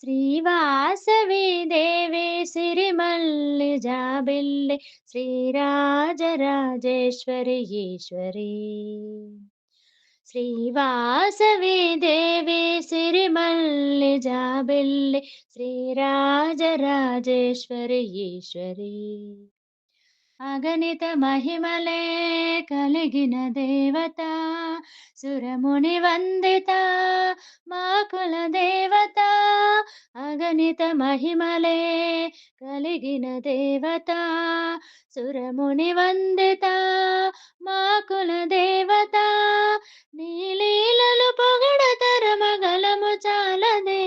శ్రీవాసవి దేవే సిరిమల్లి జాబిల్లి శ్రీరాజరాజేశ్వరి ఈశ్వరి. శ్రీవాసవి దేవి సిరిమల్లి జాబిల్లి శ్రీరాజరాజేశ్వరి ఈశ్వరి. అగణిత మహిమలే కలిగిన దేవత సురముని వందిత మా కుల దేవత అగణిత మహిమలే కలిగిన దేవత సురముని వందిత మా కుల దేవత నీలీలలు పొగడతరమగలము చాలదే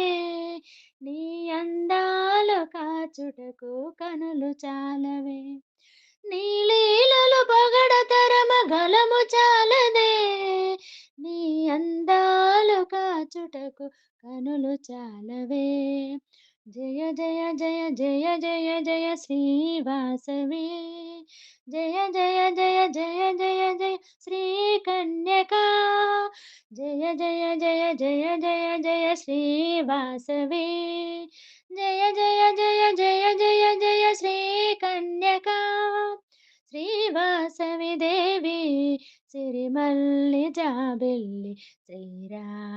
నీ అందాలు కాచుటకు కనులు చాలవే. నీలీలలు పొగడతరమ గలము చాలదే నీ అందాలు కాచుటకు కనులు చాలవే జయ జయ జయ జయ జయ జయ శ్రీవాసవి జయ జయ జయ జయ జయ జయ శ్రీ కన్యకా జయ జయ జయ జయ జయ జయ శ్రీవాసవి జయ జయ జాబెల్లి శ్రీరాజరాజేశ్వరి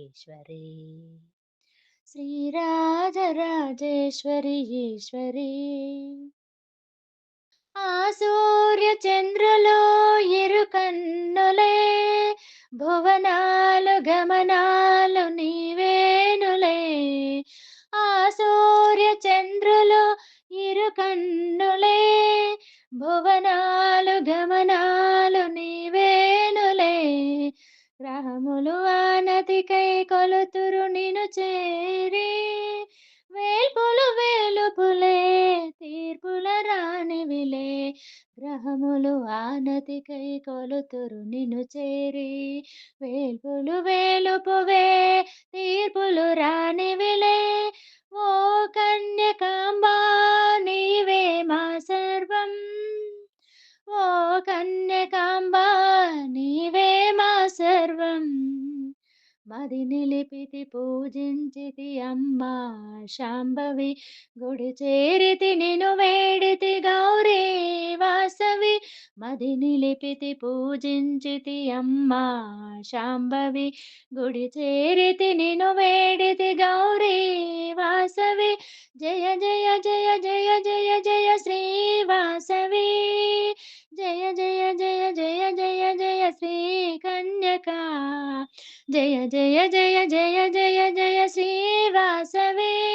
ఈశ్వరి శ్రీరాజరాజేశ్వరి ఈశ్వరి ఆ సూర్య చంద్రులో ఇరు కన్నులే భువనాలు గమనాలు నీవేనులే. ఆ సూర్య చంద్రులో ఇరు కన్నులే భువనాలు గమనాలు నీవేనులే. గ్రహములు ఆనతికై కొలుతురు నిను చేరి. వేల్పులు వేలుపులే తీర్పుల రానివిలే. గ్రహములు ఆనతికై కొలుతురు నిను చేరి. వేల్పులు వేలుపువే తీర్పులు రా కన్యకాంబా నీవే మా సర్వం. మది నిలిపితి పూజించితి అమ్మా. శాంభవి గుడి చేరితి నిను వేడితి గౌరీ వాసవి. మది నిలిపితి పూజించితి అమ్మా. శాంభవి గుడి చేరితి నిను వేడితి కన్యకా జయ జయ జయ జయ జయ జయ శ్రీవాసవే.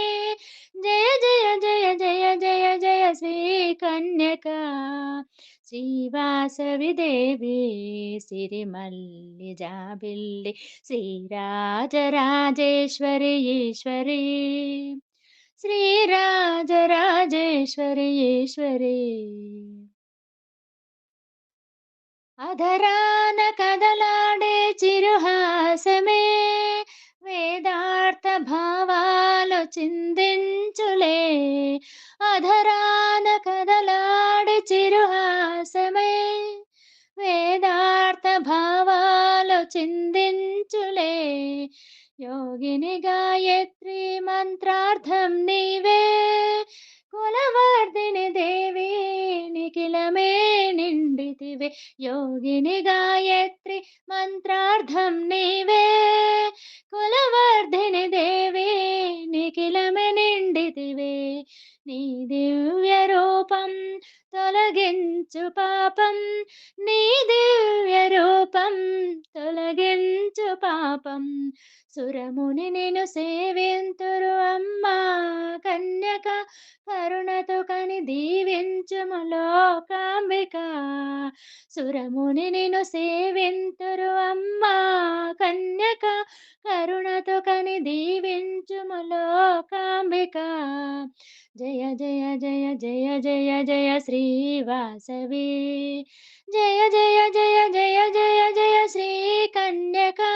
జయ జయ జయ జయ జయ జయ శ్రీ కన్యకా శ్రీవాసవి దేవి సిరిమల్లి జాబిల్లి శ్రీరాజరాజేశ్వరి ఈశ్వరి. శ్రీరాజరాజేశ్వరి ఈశ్వరి. అధరాన కదలా చిరుహాసమే. వేదార్థ భావాలు చిందించులే అధరాన కదలాడి చిరుహాసమే. వేదార్థ భావాలు చిందించులే యోగిని గాయత్రి మంత్రార్థం నీవే. కులవర్ధిని దేవీ నిండితివే యోగిని గాయత్రి మంత్రార్థం నీవే కులవర్ధిని దేవి నిఖిలమే నిండితివే నీ దివ్య రూపం తొలగించు పాపం నీ దివ్య రూపం తొలగించు పాపం సురముని నేను సేవింతురు అమ్మా కన్యక కరుణతో కని దీవించుము లోకాంబిక సురముని నేను సేవింతురు అమ్మా కన్యక కరుణతో కని దీవించుము లోకాంబిక జయ జయ జయ జయ జయ జయ శ్రీవాసవి జయ జయ జయ జయ జయ జయ శ్రీ కన్యకా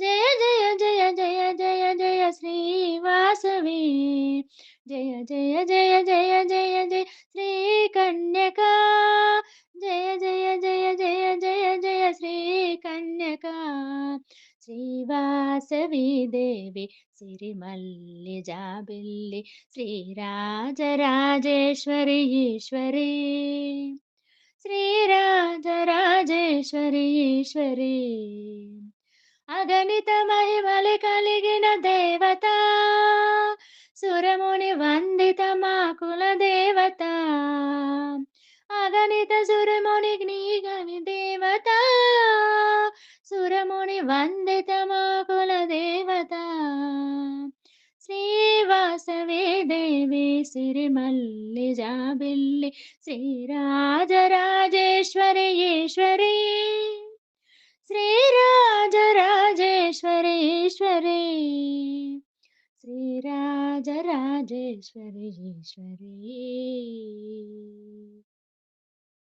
జయ జయ జయ జయ జయ జయ శ్రీవాసవి జయ జయ జయ జయ జయ జయ శ్రీ కన్యకా జయ జయ జయ జయ జయ జయ శ్రీ కన్యకా శ్రీవాసవి దేవి సిరిమల్లి జాబిల్లి శ్రీరాజరాజేశ్వరి ఈశ్వరి శ్రీరాజరాజేశ్వరి ఈశ్వరి అగణిత మహిమలు కలిగిన దేవత। సురముని వందిత మా కుల దేవత అగణిత సురముని జ్ఞీగని దేవత. సురముని వందిత మా కుల దేవత శ్రీవాసవే దేవి సిరిమల్లి జాబిల్లి శ్రీరాజరాజేశ్వరి ఈశ్వరి. శ్రీరాజరాజేశ్వరి ఈశ్వరి. శ్రీరాజరాజేశ్వరి ఈశ్వరి